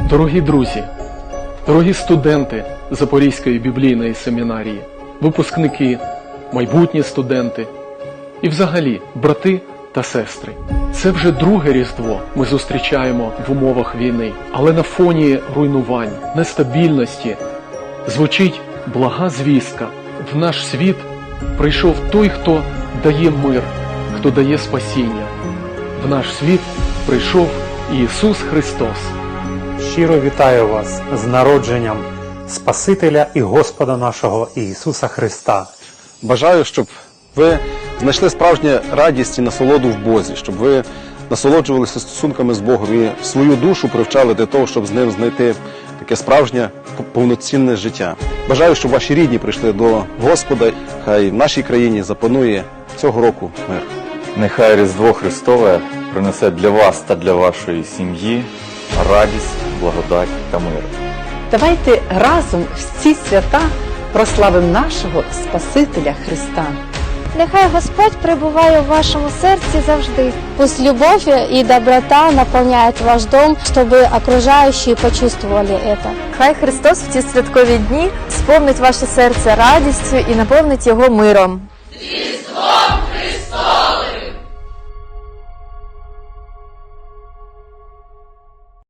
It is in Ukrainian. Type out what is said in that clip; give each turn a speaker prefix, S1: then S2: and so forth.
S1: Дорогі друзі, дорогі студенти Запорізької біблійної семінарії, випускники, майбутні студенти і взагалі брати та сестри. Це вже друге Різдво ми зустрічаємо в умовах війни, але на фоні руйнувань, нестабільності звучить блага звістка. В наш світ прийшов той, хто дає мир, хто дає спасіння. В наш світ прийшов Ісус Христос.
S2: Щиро вітаю вас з народженням Спасителя і Господа нашого Ісуса Христа.
S3: Бажаю, щоб ви знайшли справжню радість і насолоду в Бозі, щоб ви насолоджувалися стосунками з Богом і свою душу привчали для того, щоб з ним знайти таке справжнє повноцінне життя. Бажаю, щоб ваші рідні прийшли до Господа. Хай в нашій країні запанує цього року мир.
S4: Нехай Різдво Христове принесе для вас та для вашої сім'ї радість, благодать та мир.
S5: Давайте разом в ці свята прославимо нашого Спасителя Христа.
S6: Нехай Господь пребывает в вашем сердце завжди. Пусть любовь и доброта наполняют ваш дом, чтобы окружающие почувствовали это.
S7: Хай Христос в ці святкові дні сповнить ваше серце радістю і наповнить його миром.